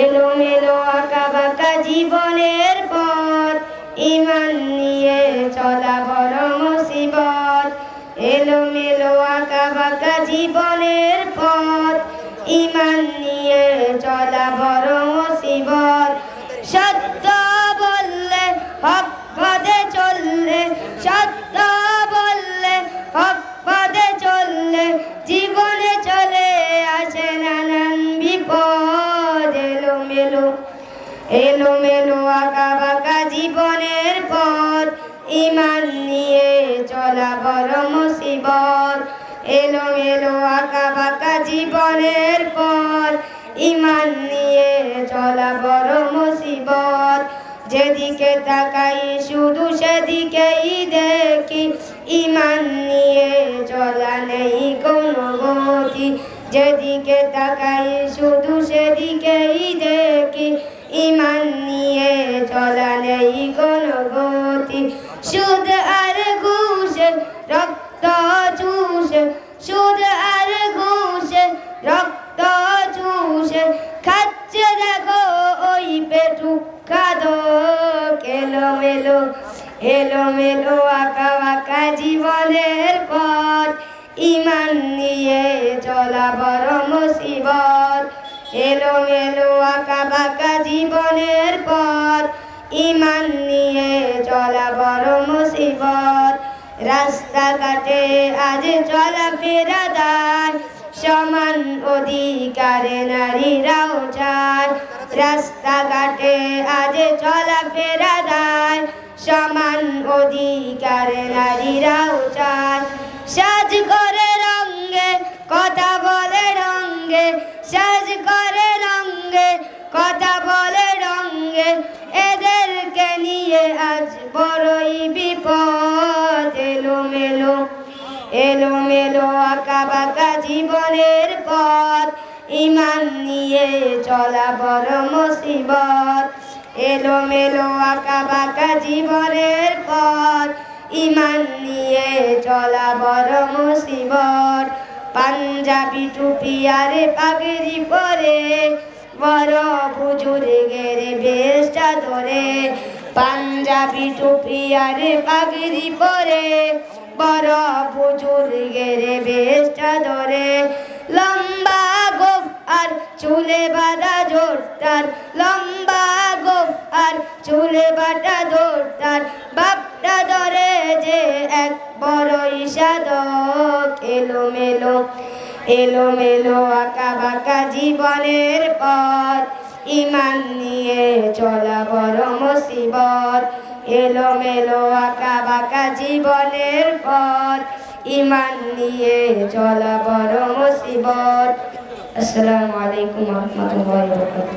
এলো মেলো আঁকা বাঁকা জীবনের পথ। ইমান নিয়ে চলা বড় মুসিবত এলো মেলো আঁকা বাঁকা জীবনের পথ। ইমান নিয়ে চলা বড় এলো এলো মেলো আঁকা বাঁকা জীবনের পথ। ইমান নিয়ে চলা বড় মুসিবত। এলো মেলো আঁকা বাঁকা জীবনের পথ। ইমান নিয়ে চলা বড় মুসিবত। যেদিকে তাকাই, শুধু সেদিকেই দেখি। ইমান নিয়ে চলা নেই কোনো গতি। যেদিকে তাকাই, শুধু সেদিকেই দেখি, ইমান নিয়ে চলা নেই কোনো গতি। সুদ আর ঘুষে রক্ত চুষে, সুদ আর ঘুষে রক্ত চুষে, খাচ্ছে দেখো ওই পেটু খাদক এলো মেলো এলো মেলো আঁকা বাঁকা জীবনের পথ ইমান নিয়ে চলা বড় মুসিবত। এলো মেলো আঁকা বাঁকা জীবনের পথ। ইমান নিয়ে চলা বড় মুসিবত। রাস্তাঘাটে আজ চলা ফেরা দায় সমান অধিকারে নারীরাও চায়। রাস্তাঘাটে আজ চলা ফেরা দায় সমান অধিকারে নারীরাও চায় সাজ করে রঙ্গে কথা বলে রঙ্গে সাজ করে রঙ্গে কথা বলে রঙ্গে এদেরকে নিয়ে আজ বড়ই বিপদ। এলো মেলো এলো মেলো আঁকা বাঁকা জীবনের পথ। ইমান নিয়ে চলা বড় মুসিবত। এলো মেলো আঁকা বাঁকা জীবনের পথ। ইমান নিয়ে চলা বড় মুসিবত। পাঞ্জাবি টুপি আরে পাগড়ি পরে, বড় বুজুর্গের বেশটা ধরে পাঞ্জাবি টুপি আরে পাগড়ি পরে, বড় বুজুর্গের বেশটা ধরে লম্বা গোফ আর চুলে বাঁধা জোরটার লম্বা গোফ আর চুলে বাটা জোরটার ইসাদক এলো মেলো এলো মেলো আঁকা বাঁকা জীবনের পথ। ইমান নিয়ে চলা বড় মুসিবত। এলো মেলো আঁকা বাঁকা জীবনের পথ। ইমান নিয়ে চলা বড় মুসিবত। আসসালামু আলাইকুম রহমতুল্লাহ